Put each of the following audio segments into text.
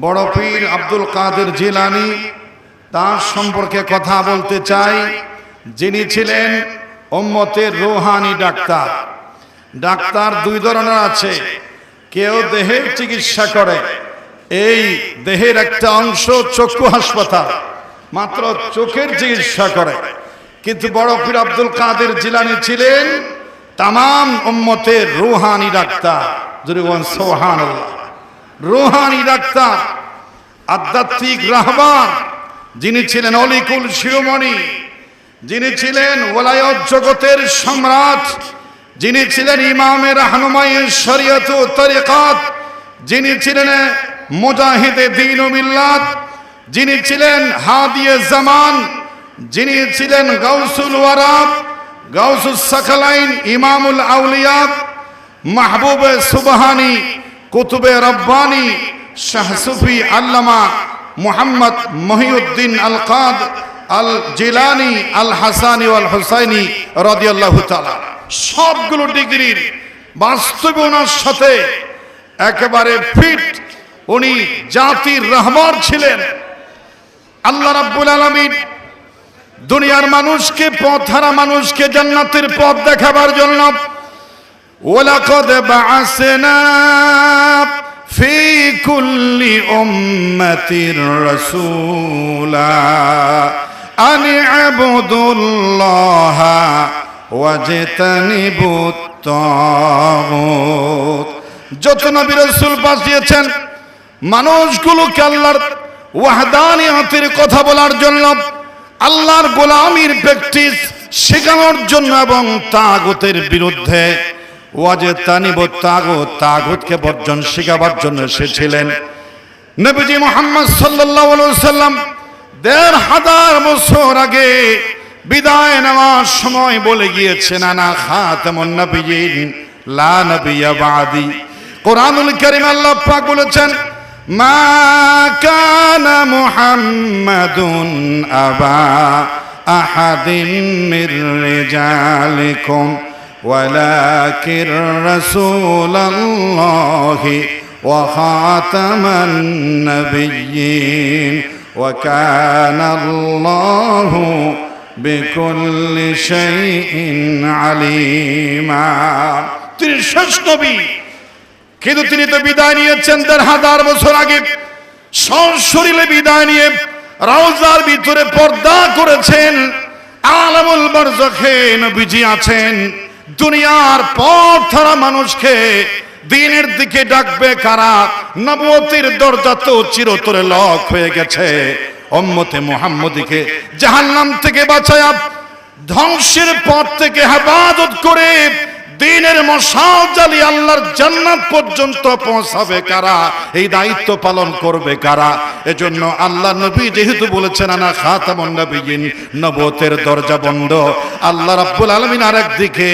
বড় পীর আব্দুল কাদের জিলানি তার সম্পর্কে কথা বলতে চাই। যিনি ছিলেন ওম্মতের রোহানি ডাক্তার। ডাক্তার দুই ধরনের আছে। কেউ দেহের চিকিৎসা করে। এই দেহের একটা অংশ চক্ষু হাসপাতাল, মাত্র চোখের চিকিৎসা করে। কিন্তু বড় পীর আব্দুল কাদের জিলানি ছিলেন তাম উম্মতের রুহানি ডাক্তার। যদি সোহান রুহানি ডাক্তার, আধ্যাত্মিক রাহবার যিনি ছিলেন অলিকুল শিরোমণি, যিনি ছিলেন ওলায়ত জগতের সম্রাট, যিনি ছিলেন ইমামের হানুমাইয়ের শরীয়ত ও তরিকাত, যিনি ছিলেন মুজাহিদে দিন ও মিল্লাত, যিনি ছিলেন হাদিয়ে জামান, যিনি ছিলেন গাউসুল ওয়ারাব গাউসুল সাকালাইন ইমামুল আউলিয়াত মাহবুবে সুবহানি কুতুবে রব্বানি শাহসুফি আল্লামা মুহাম্মদ মহিউদ্দিন আল কাদ আল জিলানি আল হাসানি আল হুসাইনি রাদিয়াল্লাহু তাআলা। সবগুলো ডিগ্রির বাস্তবে ওনার সাথে একেবারে ফিট। উনি জাতির রহমান ছিলেন। আল্লাহ রাব্বুল আলামিন দুনিয়ার মানুষকে পথ হারা মানুষকে জান্নাতের পথ দেখাবার জন্য ওলাকদ বাআসনা ফি কুল্লি উম্মাতির রাসূলা আন ইবুদুল্লাহ ওয়াজতানিবুত তাগুত যত নবী রাসূল পাঠিয়েছেন মানুষগুলোকে আল্লাহর ওয়াহদানিয়তের কথা বলার জন্য, আল্লাহর গোলামির প্র্যাকটিস শেখানোর জন্য এবং তাগতের বিরুদ্ধে ওয়াজে তানিব তাগত, তাগতকে বর্জন শেখাবার জন্য এসেছিলেন নবীজি মোহাম্মদ আলাইহি সাল্লাম দেড় হাজার বছর আগে বিদায় নেওয়ার সময় বলে গিয়েছেন, আনা খাতামুন নবিয়িন, লা নবিয়্যা বাদি। কোরআনুল কারীম আল্লাহ পাক বলেছেন, মা কানা মুহাম্মাদুন আবা আহাদিন মির রিজালিকুম। ولكن رسول الله وخاتم النبيين وكان الله بكل شيء عليما তিনি শেষ নবী কিন্তু তিনি তো বিদায় নিয়েছেন দেড় হাজার বছর আগে সশরীরে বিদায় নিয়ে রাউজার ভিতরে পর্দা করেছেন আলামুল বরজখে নবীজি আছেন দুনিয়ার পথ ধরা মানুষকে দিনের দিকে ডাকবে কারা? নবতির দরজা তো চিরতরে লক হয়ে গেছে। অম্মতে মোহাম্মদীকে জাহান্নাম থেকে বাঁচায় ধ্বংসের পথ থেকে হেফাজত করে দিনের মশাল জ্বালিয়ে আল্লাহর জান্নাত পর্যন্ত পৌঁছাবে কারা? এই দায়িত্ব পালন করবে কারা? এজন্য আল্লাহ নবী যেহেতু বলেছেন, আনা খাতামুন নবিয়িন নবতের দরজা বন্ধ। আল্লাহ রাব্বুল আলামিন আরেকদিকে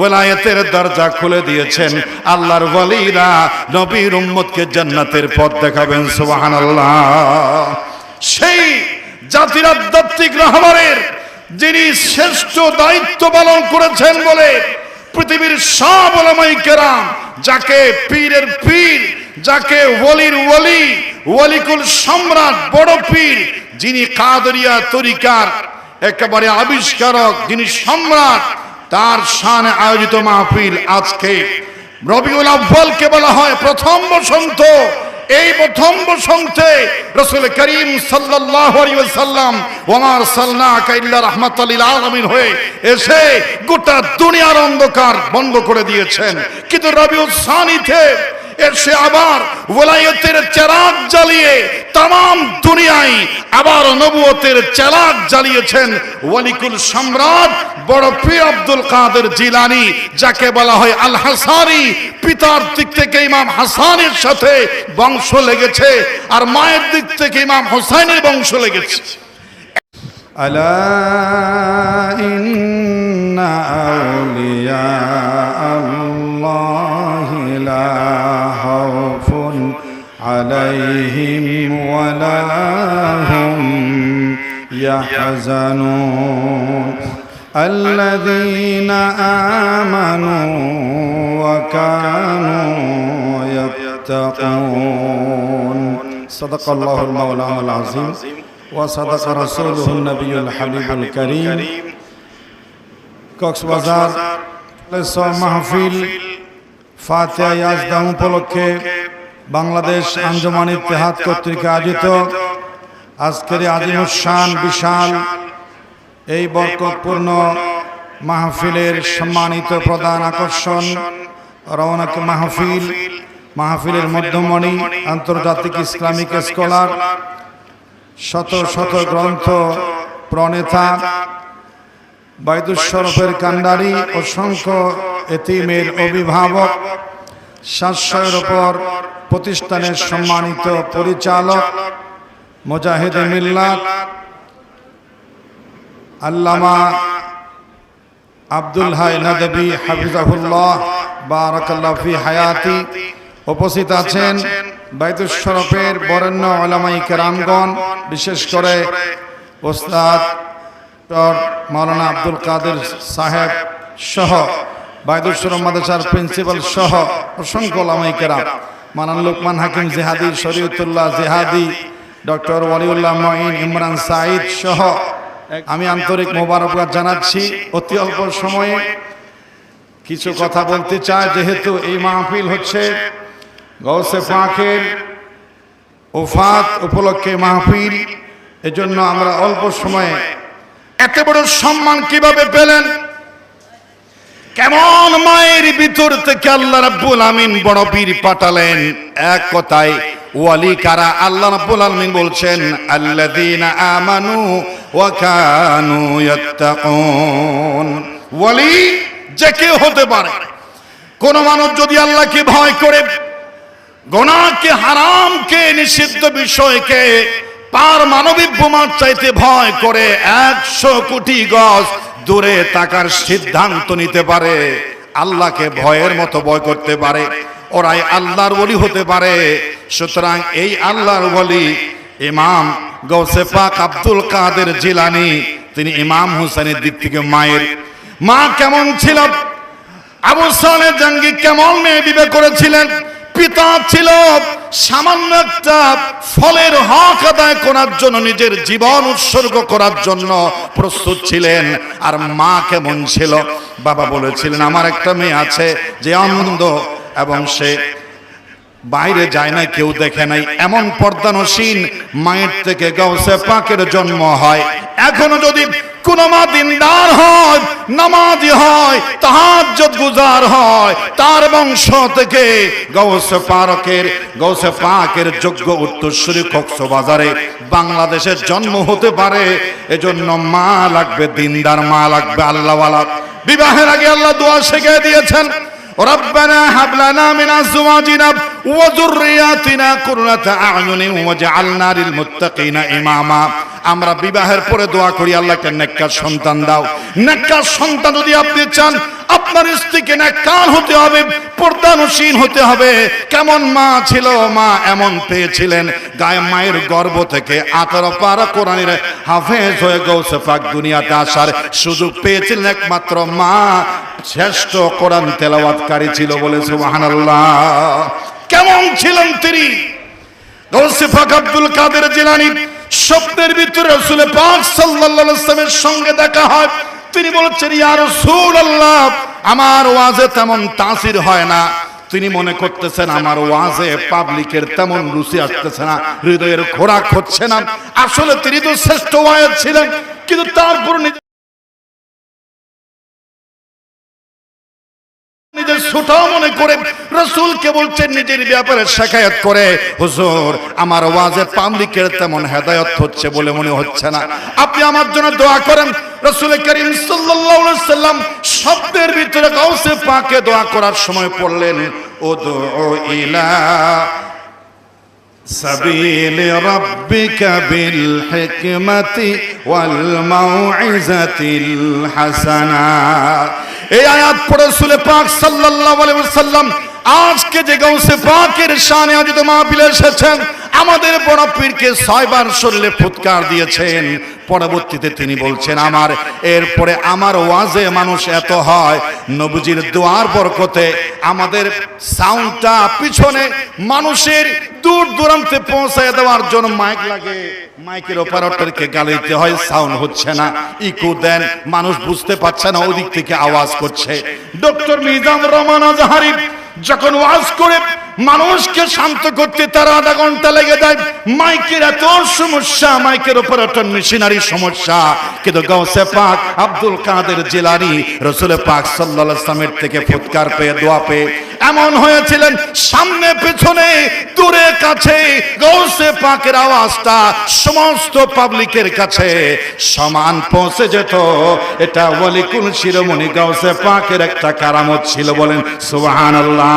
ওলায়েতের দরজা খুলে দিয়েছেন। আল্লাহর ওয়ালিরা নবীর উম্মতকে জান্নাতের পথ দেখাবেন, সুবহানাল্লাহ। সেই জাতির আধ্যাত্মিক রহমানের যিনি শ্রেষ্ঠ দায়িত্ব পালন করেছেন বলে পৃথিবীর সব ওলামাই কেরাম, যাকে পীরের পীর, যাকে ওলির ওলি, ওলিকুল সম্রাট, বড় পীর, যিনি কাদরিয়া তরিকার, একেবারে আবিষ্কারক, যিনি সম্রাট, তার সানে আয়োজিত মাহফিল আজকে। রবিউল আব্বালকে বলা হয় প্রথম বসন্ত। এই প্রথম বসন্তে রসুল করিম সাল্লাম ওমার সাল্লা রহমত রাহমাতাল আলমিন হয়ে এসে গোটা দুনিয়ার অন্ধকার বন্ধ করে দিয়েছেন। কিন্তু রবিউল সানিতে এসে আবার ওলায়তের চেরাগ জ্বালিয়ে তাম দুনিয়ায় আবার নবুয়তের চেরাগ জ্বালিয়েছেন ওয়ালিকুল সম্রাট বড় পীর আব্দুল কাদের জিলানি যাকে বলা হয় আল হাসানি পিতার দিক থেকে ইমাম হাসানের সাথে বংশ লেগেছে আর মায়ের দিক থেকে ইমাম হোসাইনের বংশ লেগেছে ألا إن أولياء الله لا ولا هم يحزنون الذين آمنوا وكانوا يتقون صدق الله المولى العظيم وصدق رسوله النبي الحبيب الكريم কক্সবাজার মাহফিল ফাতিয়া ইয়াজদাম উপলক্ষে বাংলাদেশ আঞ্জমান ইত্তেহাদ কর্তৃক আয়োজিত আজকের আজিমুসান বিশাল এই বরকতপূর্ণ মাহফিলের সম্মানিত প্রধান আকর্ষণ রওনাক মাহফিল মাহফিলের মধ্যমণি আন্তর্জাতিক ইসলামিক স্কলার শত শত গ্রন্থ প্রণেতা বাইদুস্বরূপের কান্ডারি অসংখ্য এতিমের অভিভাবক সাতশয়ের ওপর প্রতিষ্ঠানের সম্মানিত পরিচালক মুজাহিদ মিল্লাত আল্লামা আব্দুল হাই নদবী হাফিজাহুল্লাহ বারাকাল্লাহ ফি হায়াতি উপস্থিত আছেন বাইতুল শরফের বরেণ্য ওলামাই কেরামগণ বিশেষ করে ওস্তাদ মাওলানা আব্দুল কাদের সাহেব সহ বাইদুল মাদ্রাসার প্রিন্সিপাল সহ অসংখ্য ওলামাই কেরাম। মানান লোকমান হাকিম জেহাদি, শরীয়তুল্লাহ জেহাদি, ডক্টর ওয়ালিউল্লাহ মঈন ইমরান সাঈদ সহ আমি আন্তরিক মোবারকবাদ জানাচ্ছি। অতি অল্প সময়ে কিছু কথা বলতে চাই, যেহেতু এই মাহফিল হচ্ছে গৌসে পাখের ওফাত উপলক্ষে মাহফিল, এজন্য আমরা অল্প সময়ে এত বড় সম্মান কীভাবে পেলেন? কেমন মায়ের ভিতর থেকে আল্লাহ রাব্বুল আমিন বড় পীর পাঠালেন? এক কথায়, ওয়ালি কারা? আল্লাহ রাব্বুল আমিন বলছেন, আল্লাযীনা আমানু ওয়া কানু ইয়াত্তাকুন। ওয়ালি যে কেউ হতে পারে। কোন মানুষ যদি আল্লাহকে ভয় করে গোনাকে হারামকে, নিষিদ্ধ বিষয়কে পার মানবিক বোমার চাইতে ভয় করে, একশো কোটি গজ দূরে তাকার সিদ্ধান্ত নিতে পারে, আল্লাহকে ভয়ের মতো ভয় করতে পারে, ওরাই আল্লাহর বলি হতে পারে। সুতরাং এই আল্লাহর বলি ইমাম গৌসে পাক আব্দুল কাদের জিলানি, তিনি ইমাম হুসেনের দিক থেকে মায়ের। মা কেমন ছিল? আবু সালে জাঙ্গি কেমন মেয়ে বিবে করেছিলেন? পিতা ছিল, সামান্য একটা ফলের হক আদায় করার জন্য, নিজের জীবন উৎসর্গ করার জন্য প্রস্তুত ছিলেন। আর মা কেমন ছিল? বাবা বলেছিলেন, আমার একটা মেয়ে আছে, যে আনন্দ এবং সে বাইরে যায় না কেউ দেখে নাই। এমন পর্দানসীন মায়ের থেকে গাউসে পাকের জন্ম হয়। এখনও যদি কোন মা দিনদার হয়, নামাজি হয় গুজার হয়, তার বংশ থেকে পারকের পাকের যোগ্য বাংলাদেশের জন্ম হতে পারে। এজন্য মা লাগবে, দিনদার মা লাগবে, আল্লাহওয়ালা। বিবাহের আগে আল্লাহ দোয়া শিখে দিয়েছেন ওয়াজুরিয়াতিনা কুররাতা আয়ুনি আমরা বিবাহের পরে দোয়া করি, আল্লাহকে নেককার সন্তান দাও। নেককার সন্তান যদি আপনি চান, আপনার স্ত্রীকে নেককার হতে হবে, পর্দানুসীন হতে হবে। কেমন মা ছিল, মা এমন পেয়েছিলেন। গায়ে মায়ের গর্ব থেকে আঠারো পার কোরআনের হাফেজ হয়ে গৌসে পাক দুনিয়াতে আসার সুযোগ পেয়েছিলেন একমাত্র মা। শ্রেষ্ঠ কোরআন তেলাওয়াতকারী ছিল বলে সুবহানাল্লাহ। কেমন ছিলেন তিনি? গৌসে আব্দুল কাদের জিলানী স্বপ্নের ভিতরে রসুল পাক ওয়াসাল্লামের সঙ্গে দেখা হয়। তিনি বলছেন, ইয়া রাসূলুল্লাহ, আমার ওয়াজে তেমন তাসির হয় না। তিনি মনে করতেছেন, আমার ওয়াজে পাবলিকের তেমন রুচি আসতেছে না, হৃদয়ের খোরাক হচ্ছে না। আসলে তিনি তো শ্রেষ্ঠ ওয়াজ ছিলেন, কিন্তু তারপর নিজে নিজের ছোট মনে করে রসুলকে বলছেন নিজের ব্যাপারে শেখায়ত করে হুজুর আমার ওয়াজে পাবলিকের তেমন হেদায়ত হচ্ছে বলে মনে হচ্ছে না আপনি আমার জন্য দোয়া করেন রসুল করিম সাল্লাল্লাহু আলাইহি সাল্লাম শব্দের ভিতরে গাউসে পাকে দোয়া করার সময় পড়লেন ও দো ইলা سبيل ربك بالحكمة والموعظة الحسنة এই আয়াত পড়ে সুলে পাক সাল্লাল্লাহু আলাইহি ওয়াসাল্লাম, আজকে যে গাউসে পাকের শানে আয়োজিত মাহফিলে এসেছেন, আমাদের বড় পীরকে ছয়বার শরীরে ফুৎকার দিয়েছেন। পরবর্তীতে তিনি বলছেন, আমার, এরপরে আমার ওয়াজে মানুষ এত হয়, নবীজির দোয়ার বরকতে আমাদের সাউন্ডটা পিছনে মানুষের দূর দূরান্তে পৌঁছায় দেওয়ার জন্য মাইক লাগে। মাইকের অপারেটরকে দিতে হয় সাউন্ড হচ্ছে না। ইকো দেন, মানুষ বুঝতে পারছে না, ওদিক থেকে আওয়াজ করছে। ডক্টর মিজান রহমান আজহারি যখন ওয়াজ করে মানুষকে শান্ত করতে তার আধা ঘণ্টা লেগে যায়। মাইকের এত সমস্যা, মাইকের অপারেটর মেশিনারি সমস্যা। কিন্তু গৌসে পাক আব্দুল কাদের জিলানি রসুল পাক সাল্লাল্লাহু ইসলামের থেকে ফুৎকার পেয়ে, দোয়া পেয়ে এমন হয়েছিলেন, সামনে পেছনে, দূরে কাছে গৌসে পাকের আওয়াজটা সমস্ত পাবলিকের কাছে সমান পৌঁছে যেত। এটা ওয়ালিকুল শিরোমণি গৌসে পাকের একটা কারামত ছিল বলেন, সুবহানাল্লাহ।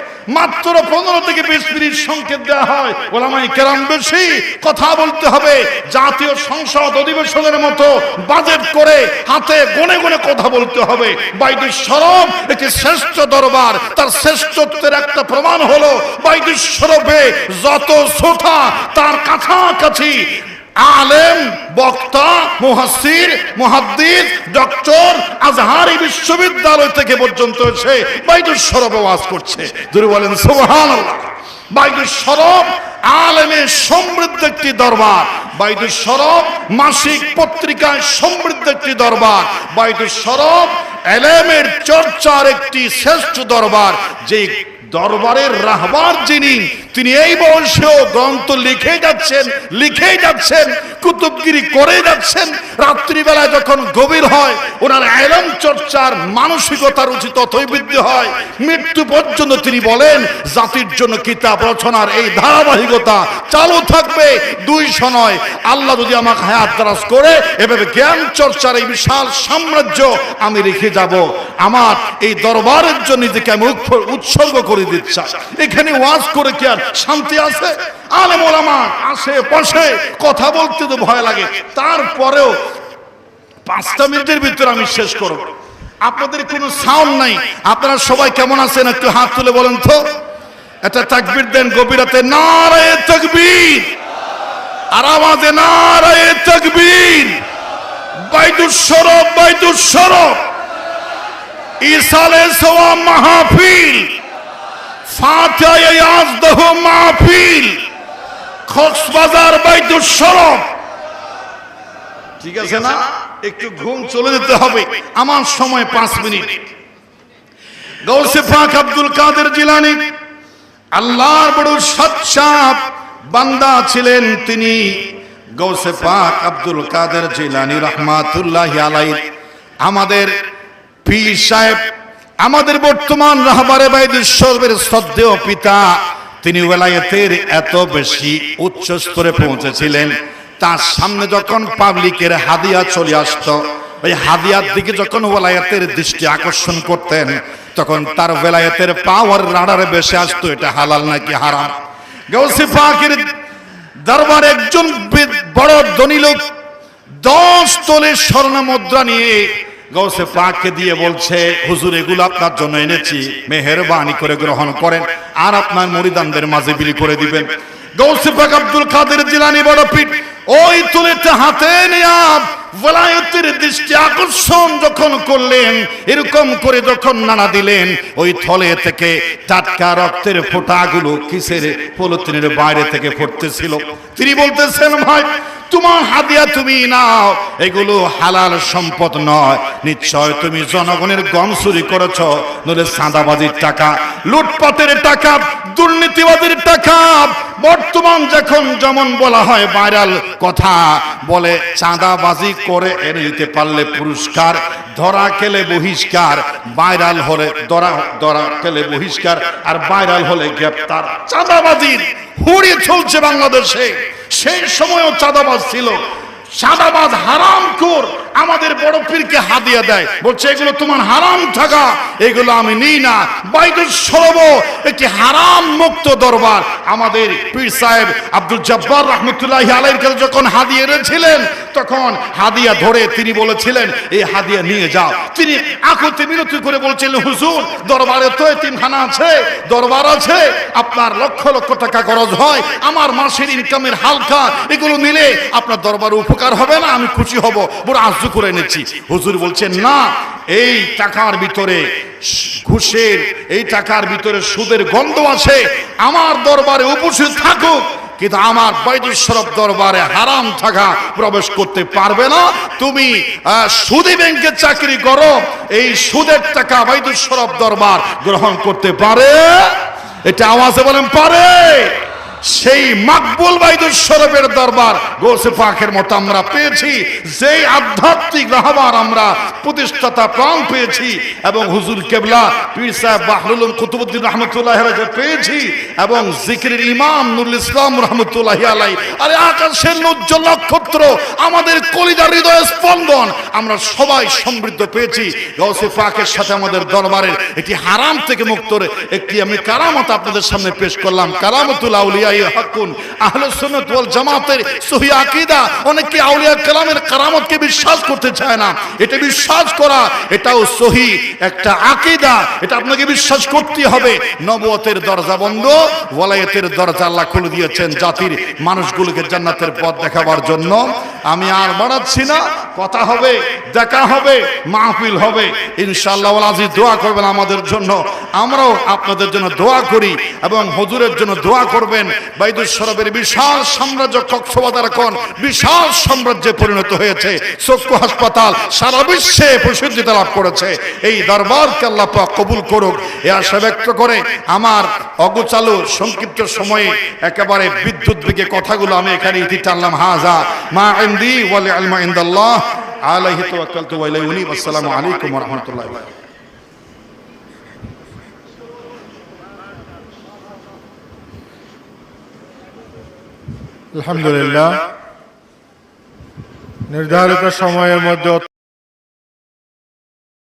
মাত্র পনেরো থেকে বিশ মিনিট সংকেত দেওয়া হয়। ওলামাই কেরাম বেশি কথা বলতে হবে। জাতীয় সংসদ অধিবেশনের মতো বাজেট করে হাতে গনে গনে কথা বলতে হবে। বাইদুর সরব একটি শ্রেষ্ঠ দরবার। তার শ্রেষ্ঠত্বের একটা প্রমাণ হলো বাইদুর সরবে যত শ্রোতা তার কাছাকাছি আলেম, বক্তা মুহাসির মুহাদ্দিস, ডক্টর, আজহারি বিশ্ববিদ্যালয় থেকে পর্যন্ত এসে বাইদুর সরবে ওয়াজ করছে। যদি বলেন, সুবহানাল্লাহ। বাইদুর সরব আলেমের সমৃদ্ধ একটি দরবার। বাইদুর সরব মাসিক পত্রিকায় সমৃদ্ধ একটি দরবার। বাইদুর সরব এলেমের চর্চার একটি শ্রেষ্ঠ দরবার যে দরবারের রাহবার যিনি, তিনি এই বয়সেও গ্রন্থ লিখে যাচ্ছেন লিখে যাচ্ছেন, কুতুবগিরি করে যাচ্ছেন। রাত্রিবেলায় যখন গভীর হয়, ওনার আলম চর্চার মানসিকতার উচিত ততই বৃদ্ধি হয়। মৃত্যু পর্যন্ত তিনি বলেন, জাতির জন্য কিতাব রচনার এই ধারাবাহিকতা চালু থাকবে দুই নয়। আল্লাহ যদি আমাকে হায়াত দারাজ করে, এভাবে জ্ঞান চর্চার এই বিশাল সাম্রাজ্য আমি রেখে যাব। আমার এই দরবারের জন্য নিজেকে আমি উৎসর্গ করে। দিচ্ছি এখানে ওয়াজ করে কি আর শান্তি আছে? আলেম ওলামা আসে পাশে কথা বলতে তো ভয় লাগে। তারপরেও পাঁচটা মিনিটের ভিতরে আমি শেষ করব। আপনাদের কোনো সাউন্ড নাই? আপনারা সবাই কেমন আছেন? একটু হাত তুলে বলেন তো। এটা তাকবীর দেন গভীরাতে, নারায়ে তাকবীর। আর আমাদে নারায়ে তাকবীর। বাইদুর সরব বাইদুর সরব। ইসালে সোয়া মাহফিল। ঠিক আছে না? একটু ঘুম চলে যেতে হবে। আমার সময় পাঁচ মিনিট। গৌসে আব্দুল কাদের জিলানি, আল্লাহর বড় সচ্চাপ বান্দা ছিলেন তিনি। গৌসে আব্দুল কাদের জিলানি রহমাতুল্লাহ আলাই আমাদের পীর সাহেব আমাদের বর্তমান রাহবারে বাইদেশ্বরের শ্রদ্ধেয় পিতা, তিনি ওয়েলায়েতের এত বেশি উচ্চ স্তরে পৌঁছেছিলেন। তার সামনে যখন পাবলিকের হাদিয়া চলে আসতো, ওই হাদিয়ার দিকে যখন ওলায়াতের দৃষ্টি আকর্ষণ করতেন, তখন তার ওলায়াতের পাওয়ার রাডারে বেশি আসতো, এটা হালাল নাকি হারাম? গৌসি পাকের দরবার একজন বড় ধনী লোক দশ তোলের স্বর্ণ মুদ্রা নিয়ে গৌসে পাককে দিয়ে বলছে, হুজুর, এগুলো আপনার জন্য এনেছি। মেহেরবানি করে গ্রহণ করেন আর আপনার মরিদানদের মাঝে বিলি করে দিবেন। গৌসে পাক আব্দুল কাদের জিলানি বড় পিঠ ওই তুলেটা হাতে নেয়া দৃষ্টি আকর্ষণ যখন করলেন, এরকম করে যখন নানা দিলেন, ওই থলে থেকে টাটকা রক্তের কিসের পলিথিনের বাইরে থেকে ফুটতেছিল। তিনি বলতেছেন, ভাই, তোমার তুমি নাও, এগুলো হালাল সম্পদ নয়। নিশ্চয় তুমি জনগণের গম চুরি করেছ নলে সাদাবাজির টাকা লুটপাতের টাকা দুর্নীতিবাদীর টাকা, বর্তমান যখন যেমন বলা হয়, ভাইরাল কথা বলে, চাঁদাবাজি করে এনে দিতে পারলে পুরস্কার, ধরা খেলে বহিষ্কার, ভাইরাল হলে ধরা ধরা খেলে বহিষ্কার, আর ভাইরাল হলে গ্রেপ্তার। চাঁদাবাজির হুড়ি চলছে বাংলাদেশে। সেই সময়ও চাঁদাবাজ ছিল। চাঁদাবাজ হারাম কর আমাদের বড় পীরকে হাদিয়া দেয়। বলছে, এগুলো তোমার হারাম থাকা। এগুলো আমি নিই না। বাইদুল সরব, একটি হারাম মুক্ত দরবার। আমাদের পীর সাহেব আব্দুল জব্বার রহমতুল্লাহ আলাইর কাছে যখন হাদিয়া এনেছিলেন, তখন হাদিয়া ধরে তিনি বলেছিলেন, এই হাদিয়া নিয়ে যাও। তিনি আকুতি মিনতি করে বলছিলেন, হুজুর, দরবারে তো তিনখানা আছে, দরবার আছে। আপনার লক্ষ লক্ষ টাকা খরচ হয়। আমার মাসের ইনকামের হালকা। এগুলো নিলে আপনার দরবার উপকার হবে না, আমি খুশি হব। বড় আজ্জু করে এনেছি। হুজুর বলছেন না, এই টাকার ভিতরে ঘুষের, এই টাকার ভিতরে সুদের গন্ধ আছে। আমার দরবারে উপস্থিত থাকুক, কিন্তু আমার শরফ দরবারে হারাম থাকা প্রবেশ করতে পারবে না। তুমি সুদী ব্যাংকে চাকরি করো, এই সুদের টাকা শরফ দরবার গ্রহণ করতে পারে। এটা আওয়াজে বলেন, পারে। সেই মাকবুল বাইদুল শরফের দরবার গোসে পাখের মতো আমরা পেয়েছি। যেই আধ্যাত্মিক রাহবার আমরা প্রতিষ্ঠাতা প্রাণ পেয়েছি এবং হুজুর কেবলা পীর সাহেব বাহরুল কুতুবুদ্দিন রহমতুল্লাহ পেয়েছি এবং জিকিরের ইমাম নুরুল ইসলাম রহমতুল্লাহ আলাই আরে আকাশের উজ্জ্বল নক্ষত্র, আমাদের কলিদার হৃদয় স্পন্দন, আমরা সবাই সমৃদ্ধ পেয়েছি। গৌসে পাকের সাথে আমাদের দরবারের একটি হারাম থেকে মুক্তর একটি আমি কারামত আপনাদের সামনে পেশ করলাম। কারামতুল আউলিয়া কালামের কারামতকে বিশ্বাস করতে চায় না। এটা বিশ্বাস করা, এটাও একটা আপনাকে বিশ্বাস করতে হবে। দরজা বন্ধ, ওয়ালায়াতের দরজা আল্লাহ খুলে দিয়েছেন জাতির মানুষগুলোকে জান্নাতের পথ দেখাবার জন্য। আমি আর বাড়াচ্ছি না, কথা হবে, দেখা হবে, মাহফিল হবে। ইনশাআল্লাহ আজিজ দোয়া করবেন আমাদের জন্য। আমরাও আপনাদের জন্য দোয়া করি এবং হজুরের জন্য দোয়া করবেন। বিশাল সাম্রাজ্য বিশাল সাম্রাজ্যে পরিণত হয়েছে। চক্ষু হাসপাতাল সারা বিশ্বে প্রসিদ্ধিতা লাভ করেছে। এই দরবারকে আল্লাহ কবুল করুক। এ আশা ব্যক্ত করে আমার অগোচালু সংক্ষিপ্ত সময়ে একেবারে বিদ্যুৎ বেগে কথাগুলো আমি এখানে ইতি টানলাম। হাজা মা ইন্দি ইলমা ইনদাল্লাহ। আলাইহি আসসালামু আলাইকুম আলহামদুলিল্লাহ। নির্ধারিত সময়ের মধ্যে